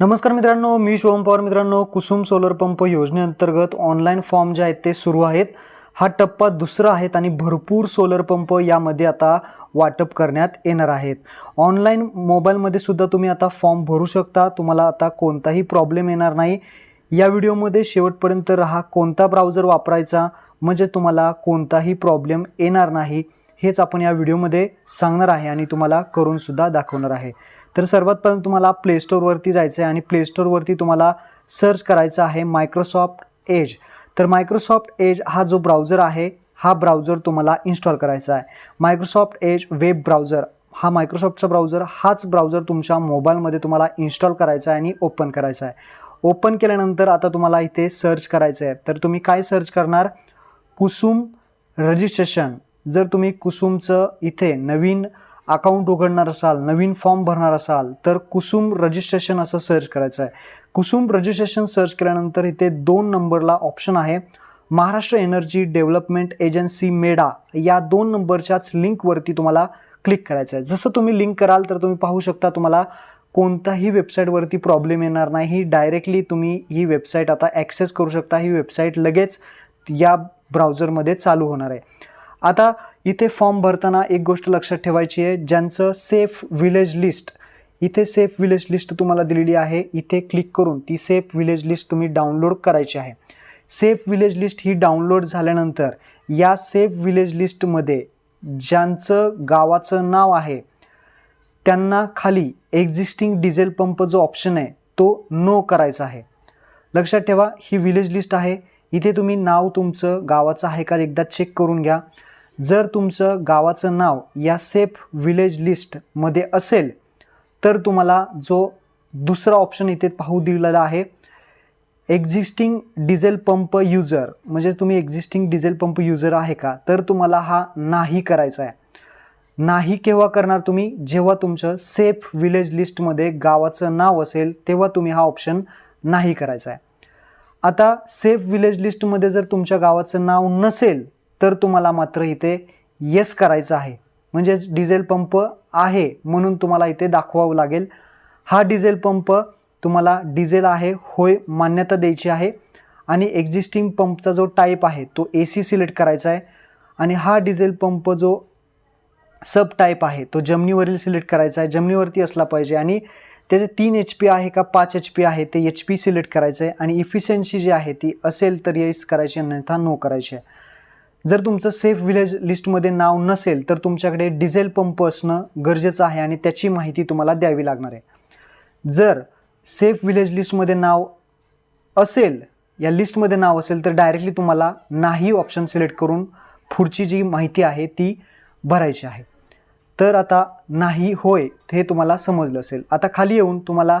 नमस्कार मित्रांनो मी शिवम पवार. मित्रांनो कुसुम सोलर पंप योजनेअंतर्गत ऑनलाईन फॉर्म जे आहेत ते सुरू आहेत. हा टप्पा दुसरा आहेत आणि भरपूर सोलर पंप यामध्ये आता वाटप करण्यात येणार आहेत. ऑनलाईन मोबाईलमध्ये सुद्धा तुम्ही आता फॉर्म भरू शकता. तुम्हाला आता कोणताही प्रॉब्लेम येणार नाही. या व्हिडिओमध्ये शेवटपर्यंत राहा. कोणता ब्राउझर वापरायचा? म्हणजे तुम्हाला कोणताही प्रॉब्लेम येणार नाही. हेच आपण या व्हिडिओमध्ये सांगणार आहे आणि तुम्हाला करूनसुद्धा दाखवणार आहे. तर सर्वात पहिल्यांदा तुम्हाला प्ले स्टोअरवरती जायचं आहे आणि प्ले स्टोअरवरती तुम्हाला सर्च करायचं आहे मायक्रोसॉफ्ट एज तर मायक्रोसॉफ्ट एज हा जो ब्राउझर आहे हा ब्राउझर तुम्हाला इन्स्टॉल करायचा आहे. मायक्रोसॉफ्ट एज वेब ब्राउझर हा मायक्रोसॉफ्टचा ब्राउझर हाच ब्राउझर तुमच्या मोबाईलमध्ये तुम्हाला इन्स्टॉल करायचा आहे आणि ओपन करायचा आहे. ओपन केल्यानंतर आता तुम्हाला इथे सर्च करायचं आहे तर तुम्ही काय सर्च करणार? कुसुम रजिस्ट्रेशन जर तुम्ही कुसुमचं इथे नवीन अकाउंट उघडणार असाल नवीन फॉर्म भरणार असाल तर कुसुम रजिस्ट्रेशन असं सर्च करायचं आहे. कुसुम रजिस्ट्रेशन सर्च केल्यानंतर इथे दोन नंबरला ऑप्शन आहे. Maharashtra energy development agency MEDA या दोन नंबरच्याच लिंकवरती तुम्हाला क्लिक करायचं आहे. जसं तुम्ही लिंक कराल तर तुम्ही पाहू शकता तुम्हाला कोणताही वेबसाईटवरती प्रॉब्लेम येणार नाही. डायरेक्टली तुम्ही ही वेबसाईट आता ॲक्सेस करू शकता. ही वेबसाईट लगेच या ब्राउझरमध्ये चालू होणार आहे. आता इथे फॉर्म भरताना एक गोष्ट लक्षात ठेवायची आहे ज्यांचं सेफ विलेज लिस्ट इथे सेफ विलेज लिस्ट तुम्हाला दिलेली आहे इथे क्लिक करून ती सेफ विलेज लिस्ट तुम्ही डाउनलोड करायची आहे. सेफ विलेज लिस्ट ही डाउनलोड झाल्यानंतर या सेफ विलेज लिस्टमध्ये ज्यांचं गावाचं नाव आहे त्यांना खाली एक्झिस्टिंग डिझेल पंप जो ऑप्शन आहे तो नो करायचा आहे. लक्षात ठेवा ही विलेज लिस्ट आहे. इथे तुम्ही नाव तुमचं गावाचं आहे का एकदा चेक करून घ्या. जर तुमचं गावाचं नाव या सेफ विलेज लिस्टमध्ये असेल तर तुम्हाला जो दुसरा ऑप्शन इथे पाहू दिलेला आहे एक्झिस्टिंग डिझेल पंप युजर म्हणजे तुम्ही एक्झिस्टिंग डिझेल पंप युजर आहे का? तर तुम्हाला हा नाही करायचा आहे. नाही केव्हा करणार तुम्ही? जेव्हा तुमचं सेफ विलेज लिस्टमध्ये गावाचं नाव असेल तेव्हा तुम्ही हा ऑप्शन नाही करायचा आहे. आता सेफ विलेज लिस्टमध्ये जर तुमच्या गावाचं नाव नसेल तर तुम्हाला मात्र इथे येस करायचं आहे. म्हणजेच डिझेल पंप आहे म्हणून तुम्हाला इथे दाखवावं लागेल. हा डिझेल पंप तुम्हाला डिझेल आहे होय मान्यता द्यायची आहे. आणि एक्झिस्टिंग पंपचा जो टाईप आहे तो ए सी सिलेक्ट करायचा आहे. आणि हा डिझेल पंप जो सब टाईप आहे तो जमिनीवरील सिलेक्ट करायचा आहे. जमिनीवरती असला पाहिजे आणि त्याचे तीन एच पी आहे का पाच एच पी आहे ते एच पी सिलेक्ट करायचं आहे. आणि इफिशियन्सी जी आहे ती असेल तर येस करायची अन्यथा नो करायची आहे. जर तुमचं सेफ विलेज लिस्टमध्ये नाव नसेल तर तुमच्याकडे डिझेल पंप असणं गरजेचं आहे आणि त्याची माहिती तुम्हाला द्यावी लागणार आहे. जर सेफ विलेज लिस्टमध्ये नाव असेल या लिस्टमध्ये नाव असेल तर डायरेक्टली तुम्हाला नाही ऑप्शन सिलेक्ट करून पुढची जी माहिती आहे ती भरायची आहे. तर आता नाही होय हे तुम्हाला समजलं असेल. आता खाली येऊन तुम्हाला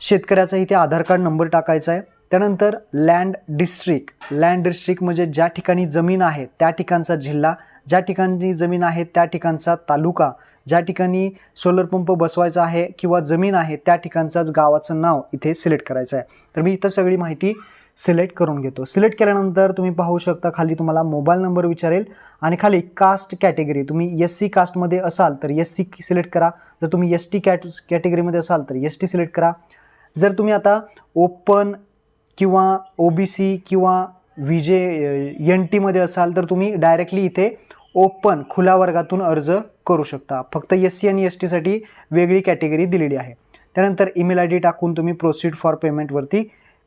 शेतकऱ्याचा इथे आधार कार्ड नंबर टाकायचा आहे. त्यानंतर लँड डिस्ट्रिक्ट लँड डिस्ट्रिक्ट म्हणजे ज्या ठिकाणी जमीन आहे त्या ठिकाणचा जिल्हा. ज्या ठिकाणी जमीन आहे त्या ठिकाणचा तालुका. ज्या ठिकाणी सोलर पंप बसवायचा आहे किंवा जमीन आहे त्या ठिकाणचाच गावाचं नाव इथे सिलेक्ट करायचं आहे. तर मी इथं सगळी माहिती सिलेक्ट करून घेतो. सिलेक्ट केल्यानंतर तुम्ही पाहू शकता खाली तुम्हाला मोबाईल नंबर विचारेल आणि खाली कास्ट कॅटेगरी तुम्ही एस सी कास्टमध्ये असाल तर एस सी सिलेक्ट करा. जर तुम्ही एस टी कॅट कॅटेगरीमध्ये असाल तर एस टी सिलेक्ट करा. जर तुम्ही आता ओपन किंवा ओ बी सी किंवा व्ही जे एन टीमध्ये असाल तर तुम्ही डायरेक्टली इथे ओपन खुल्या वर्गातून अर्ज करू शकता. फक्त एस सी आणि एस टीसाठी वेगळी कॅटेगरी दिलेली आहे. त्यानंतर ईमेल आय डी टाकून तुम्ही प्रोसीड फॉर पेमेंटवरती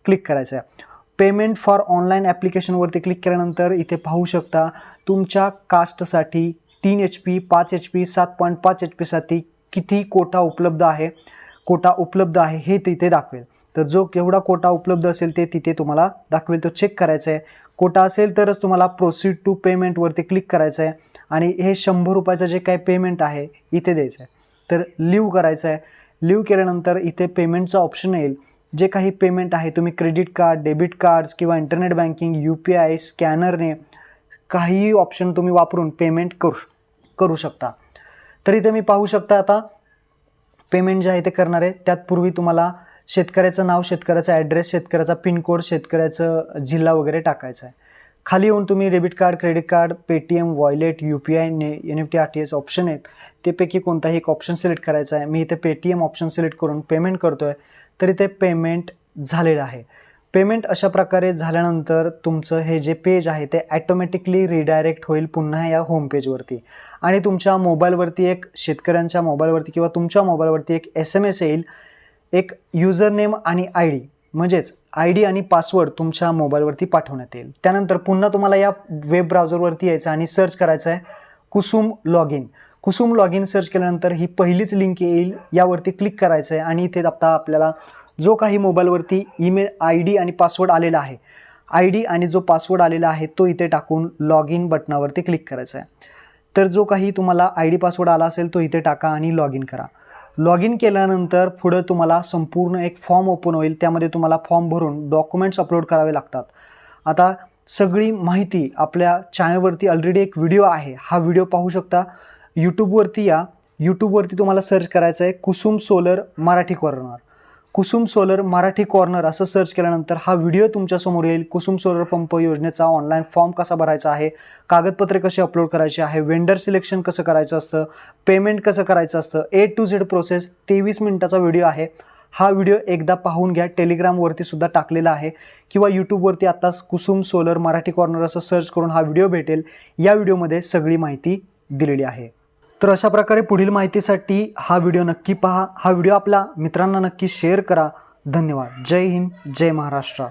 क्लिक करायचं आहे. पेमेंट फॉर ऑनलाईन ॲप्लिकेशनवरती क्लिक केल्यानंतर इथे पाहू शकता तुमच्या कास्टसाठी तीन एच पी पाच एच पी सात पॉईंट पाच एच पीसाठी किती कोटा उपलब्ध आहे कोटा उपलब्ध आहे हे तिथे दाखवेल. तर जो केवढा कोटा उपलब्ध असेल ते तिथे तुम्हाला दाखवेल. तो चेक करायचा आहे कोटा असेल तरच तुम्हाला प्रोसीड टू पेमेंटवरती क्लिक करायचं आहे आणि हे शंभर रुपयाचं जे काही पेमेंट आहे इथे द्यायचं आहे तर लिव्ह करायचं आहे लिव्ह केल्यानंतर इथे पेमेंटचा ऑप्शन येईल. जे काही पेमेंट आहे तुम्ही क्रेडिट कार्ड डेबिट कार्ड्स किंवा internet banking U P I स्कॅनरने काहीही ऑप्शन तुम्ही वापरून पेमेंट करू करू शकता. तर इथे मी पाहू शकता आता पेमेंट जे आहे ते करणार आहे त्यात पूर्वी तुम्हाला शेतकऱ्याचं नाव शेतकऱ्याचा ॲड्रेस शेतकऱ्याचा पिनकोड शेतकऱ्याचं जिल्हा वगैरे टाकायचा आहे. खाली येऊन तुम्ही debit card credit card Paytm wallet U P I ने N F T R T S option आहेत. त्यापैकी कोणताही एक ऑप्शन सिलेक्ट करायचा आहे. मी इथे पेटीएम ऑप्शन सिलेक्ट करून पेमेंट करतो आहे तरी ते पेमेंट झालेलं आहे. पेमेंट अशा प्रकारे झाल्यानंतर तुमचं हे जे पेज आहे ते ॲटोमॅटिकली रिडायरेक्ट होईल पुन्हा या होम पेजवरती आणि तुमच्या मोबाईलवरती एक शेतकऱ्यांच्या मोबाईलवरती किंवा तुमच्या मोबाईलवरती एक एस एम एस येईल एक युजरनेम आणि आय डी म्हणजेच आय डी आणि पासवर्ड तुमच्या मोबाईलवरती पाठवण्यात येईल. त्यानंतर पुन्हा तुम्हाला या वेब ब्राउझरवरती यायचं आणि सर्च करायचं आहे Kusum log in Kusum log in search केल्यानंतर ही पहिलीच लिंक येईल यावरती क्लिक करायचं आहे आणि इथे आता आपल्याला जो काही मोबाईलवरती ईमेल आय डी आणि पासवर्ड आलेला आहे आय डी आणि जो पासवर्ड आलेला आहे तो इथे टाकून लॉग इन बटनावरती क्लिक करायचा आहे. तर जो काही तुम्हाला आय डी पासवर्ड आला असेल तो इथे टाका आणि लॉग इन करा. लॉग इन केल्यानंतर पुढं तुम्हाला संपूर्ण एक फॉर्म ओपन होईल. त्यामध्ये तुम्हाला फॉर्म भरून डॉक्युमेंट्स अपलोड करावे लागतात. आता सगळी माहिती आपल्या चॅनलवरती ऑलरेडी एक व्हिडिओ आहे. हा व्हिडिओ पाहू शकता. यूट्यूबवरती या. यूट्यूबवरती तुम्हाला सर्च करायचं आहे Kusum solar Marathi corner Kusum solar Marathi corner असं सर्च केल्यानंतर हा व्हिडिओ तुमच्यासमोर येईल. कुसुम सोलर पंप योजनेचा ऑनलाईन फॉर्म कसा भरायचा आहे? कागदपत्रे कसे अपलोड करायचे आहे? वेंडर सिलेक्शन कसं करायचं असतं? पेमेंट कसं करायचं असतं? ए टू झेड प्रोसेस तेवीस मिनिटाचा व्हिडिओ आहे. हा व्हिडिओ एकदा पाहून घ्या. टेलिग्रामवरती सुद्धा टाकलेला आहे. किंवा यूट्यूबवरती आत्ताच कुसुम सोलर मराठी कॉर्नर असं सर्च करून हा व्हिडिओ भेटेल. या व्हिडिओमध्ये सगळी माहिती दिलेली आहे. तर अशा प्रकारे पुढील माहितीसाठी हा व्हिडिओ नक्की पहा. हा व्हिडिओ आपल्या मित्रांना नक्की शेअर करा. धन्यवाद. जय हिंद. जय महाराष्ट्र.